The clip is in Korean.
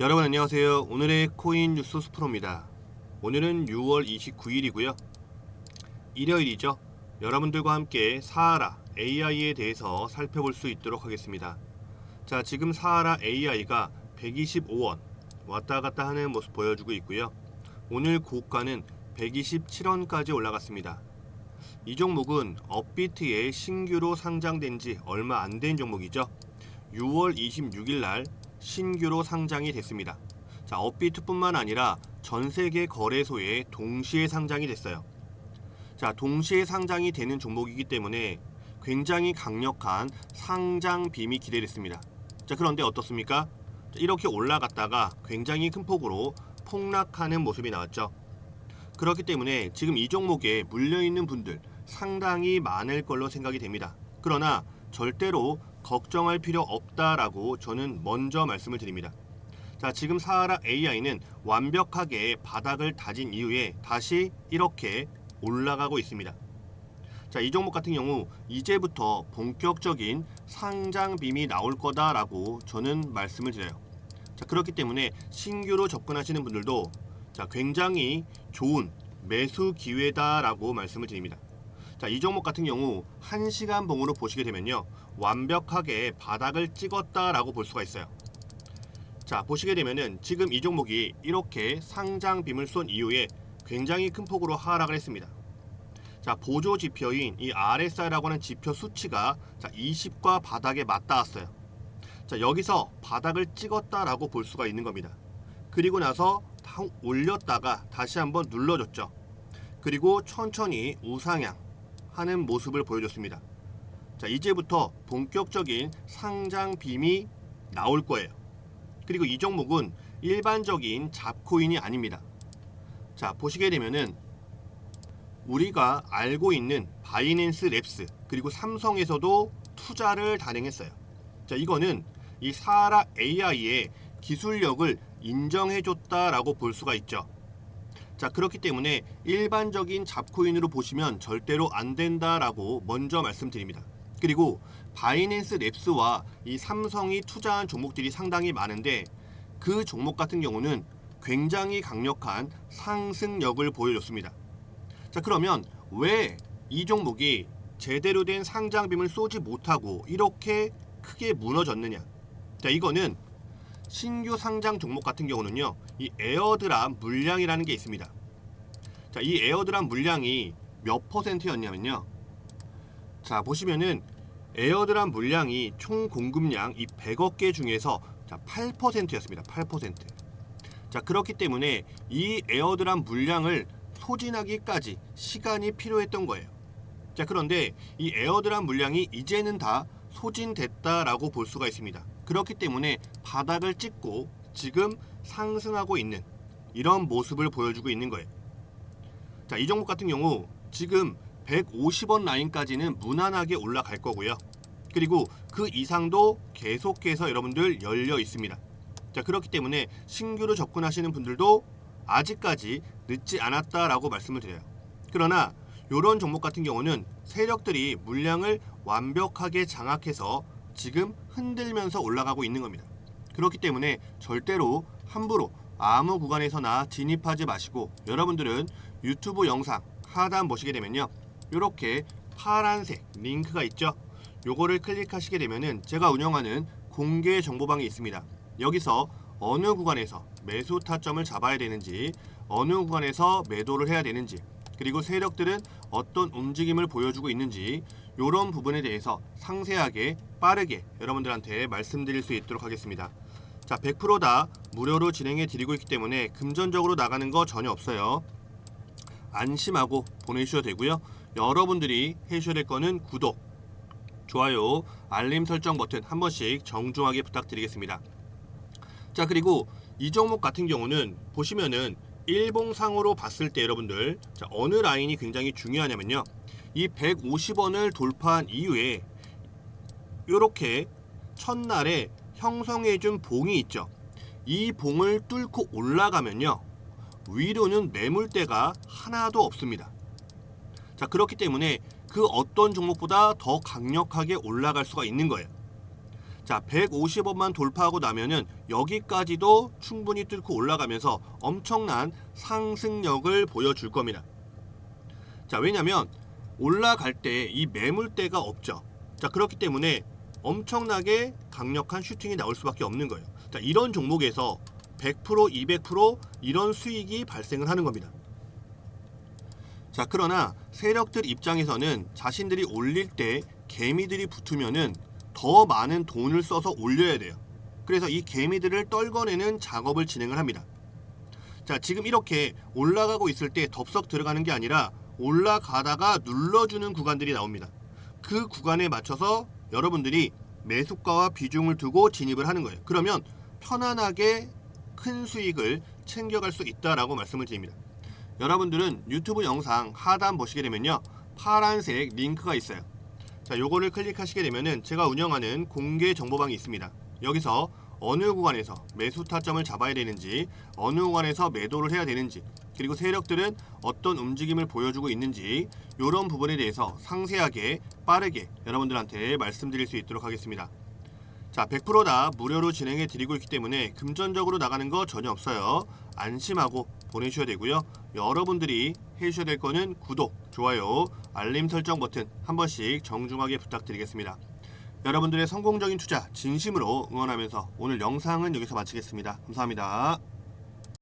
여러분 안녕하세요. 오늘의 코인 뉴스 스프로입니다. 오늘은 6월 29일이고요. 일요일이죠. 여러분들과 함께 사하라 AI에 대해서 살펴볼 수 있도록 하겠습니다. 자, 지금 사하라 AI가 125원 왔다 갔다 하는 모습 보여주고 있고요. 오늘 고가는 127원까지 올라갔습니다. 이 종목은 업비트에 신규로 상장된 지 얼마 안 된 종목이죠. 6월 26일 날 신규로 상장이 됐습니다. 자, 업비트뿐만 아니라 전 세계 거래소에 동시에 상장이 됐어요. 자, 동시에 상장이 되는 종목이기 때문에 굉장히 강력한 상장 빔이 기대됐습니다. 자, 그런데 어떻습니까? 자, 이렇게 올라갔다가 굉장히 큰 폭으로 폭락하는 모습이 나왔죠. 그렇기 때문에 지금 이 종목에 물려 있는 분들 상당히 많을 걸로 생각이 됩니다. 그러나 절대로 걱정할 필요 없다라고 저는 먼저 말씀을 드립니다. 자, 지금 사하라 AI는 완벽하게 바닥을 다진 이후에 다시 이렇게 올라가고 있습니다. 자, 이 종목 같은 경우 이제부터 본격적인 상장 빔이 나올 거다라고 저는 말씀을 드려요. 자, 그렇기 때문에 신규로 접근하시는 분들도 자, 굉장히 좋은 매수 기회다라고 말씀을 드립니다. 자, 이 종목 같은 경우 1시간 봉으로 보시게 되면요. 완벽하게 바닥을 찍었다라고 볼 수가 있어요. 자, 보시게 되면은 지금 이 종목이 이렇게 상장 빔을 쏜 이후에 굉장히 큰 폭으로 하락을 했습니다. 자, 보조 지표인 이 RSI라고 하는 지표 수치가 자, 20과 바닥에 맞닿았어요. 자, 여기서 바닥을 찍었다라고 볼 수가 있는 겁니다. 그리고 나서 다 올렸다가 다시 한번 눌러줬죠. 그리고 천천히 우상향 하는 모습을 보여줬습니다. 자, 이제부터 본격적인 상장 빔이 나올 거예요. 그리고 이 종목은 일반적인 잡코인이 아닙니다. 자, 보시게 되면은 우리가 알고 있는 바이낸스 랩스 그리고 삼성에서도 투자를 단행했어요. 자, 이거는 이 사하라 AI의 기술력을 인정해줬다라고 볼 수가 있죠. 자, 그렇기 때문에 일반적인 잡코인으로 보시면 절대로 안 된다라고 먼저 말씀드립니다. 그리고 바이낸스 랩스와 이 삼성이 투자한 종목들이 상당히 많은데 그 종목 같은 경우는 굉장히 강력한 상승력을 보여줬습니다. 자, 그러면 왜 이 종목이 제대로 된 상장빔을 쏘지 못하고 이렇게 크게 무너졌느냐? 자, 이거는 신규 상장 종목 같은 경우는요, 이 에어드랍 물량이라는 게 있습니다. 자, 이 에어드랍 물량이 몇 퍼센트였냐면요. 자, 보시면은 에어드랍 물량이 총 공급량 이 100억 개 중에서 자, 8%였습니다. 8%. 자, 그렇기 때문에 이 에어드랍 물량을 소진하기까지 시간이 필요했던 거예요. 자, 그런데 이 에어드랍 물량이 이제는 다 소진됐다라고 볼 수가 있습니다. 그렇기 때문에 바닥을 찍고 지금 상승하고 있는 이런 모습을 보여주고 있는 거예요. 자, 이 종목 같은 경우 지금 150원 라인까지는 무난하게 올라갈 거고요. 그리고 그 이상도 계속해서 여러분들 열려 있습니다. 자, 그렇기 때문에 신규로 접근하시는 분들도 아직까지 늦지 않았다라고 말씀을 드려요. 그러나 이런 종목 같은 경우는 세력들이 물량을 완벽하게 장악해서 지금 흔들면서 올라가고 있는 겁니다. 그렇기 때문에 절대로 함부로 아무 구간에서나 진입하지 마시고 여러분들은 유튜브 영상 하단 보시게 되면요. 이렇게 파란색 링크가 있죠. 요거를 클릭하시게 되면은 제가 운영하는 공개 정보방이 있습니다. 여기서 어느 구간에서 매수 타점을 잡아야 되는지, 어느 구간에서 매도를 해야 되는지, 그리고 세력들은 어떤 움직임을 보여주고 있는지 이런 부분에 대해서 상세하게 빠르게 여러분들한테 말씀드릴 수 있도록 하겠습니다. 자, 100%다 무료로 진행해 드리고 있기 때문에 금전적으로 나가는 거 전혀 없어요. 안심하고 보내주셔도 되고요. 여러분들이 해주셔야 될 거는 구독, 좋아요, 알림 설정 버튼 한 번씩 정중하게 부탁드리겠습니다. 자, 그리고 이 종목 같은 경우는 보시면은 일봉상으로 봤을 때 여러분들 자, 어느 라인이 굉장히 중요하냐면요. 이 150원을 돌파한 이후에 이렇게 첫날에 형성해준 봉이 있죠. 이 봉을 뚫고 올라가면요. 위로는 매물대가 하나도 없습니다. 자, 그렇기 때문에 그 어떤 종목보다 더 강력하게 올라갈 수가 있는 거예요. 자, 자, 150원만 돌파하고 나면은 여기까지도 충분히 뚫고 올라가면서 엄청난 상승력을 보여줄 겁니다. 자, 왜냐면 올라갈 때 이 매물대가 없죠. 자, 그렇기 때문에 엄청나게 강력한 슈팅이 나올 수밖에 없는 거예요. 자, 이런 종목에서 100%, 200% 이런 수익이 발생을 하는 겁니다. 자, 그러나 세력들 입장에서는 자신들이 올릴 때 개미들이 붙으면은 더 많은 돈을 써서 올려야 돼요. 그래서 이 개미들을 떨궈내는 작업을 진행을 합니다. 자, 지금 이렇게 올라가고 있을 때 덥석 들어가는 게 아니라 올라가다가 눌러주는 구간들이 나옵니다. 그 구간에 맞춰서 여러분들이 매수가와 비중을 두고 진입을 하는 거예요. 그러면 편안하게 큰 수익을 챙겨갈 수 있다라고 말씀을 드립니다. 여러분들은 유튜브 영상 하단 보시게 되면요. 파란색 링크가 있어요. 자, 요거를 클릭하시게 되면은 제가 운영하는 공개 정보방이 있습니다. 여기서 어느 구간에서 매수 타점을 잡아야 되는지, 어느 구간에서 매도를 해야 되는지, 그리고 세력들은 어떤 움직임을 보여주고 있는지 이런 부분에 대해서 상세하게 빠르게 여러분들한테 말씀드릴 수 있도록 하겠습니다. 자, 100%다 무료로 진행해 드리고 있기 때문에 금전적으로 나가는 거 전혀 없어요. 안심하고 보내셔야 되고요. 여러분들이 해주셔야 될 거는 구독, 좋아요, 알림 설정 버튼 한 번씩 정중하게 부탁드리겠습니다. 여러분들의 성공적인 투자 진심으로 응원하면서 오늘 영상은 여기서 마치겠습니다. 감사합니다.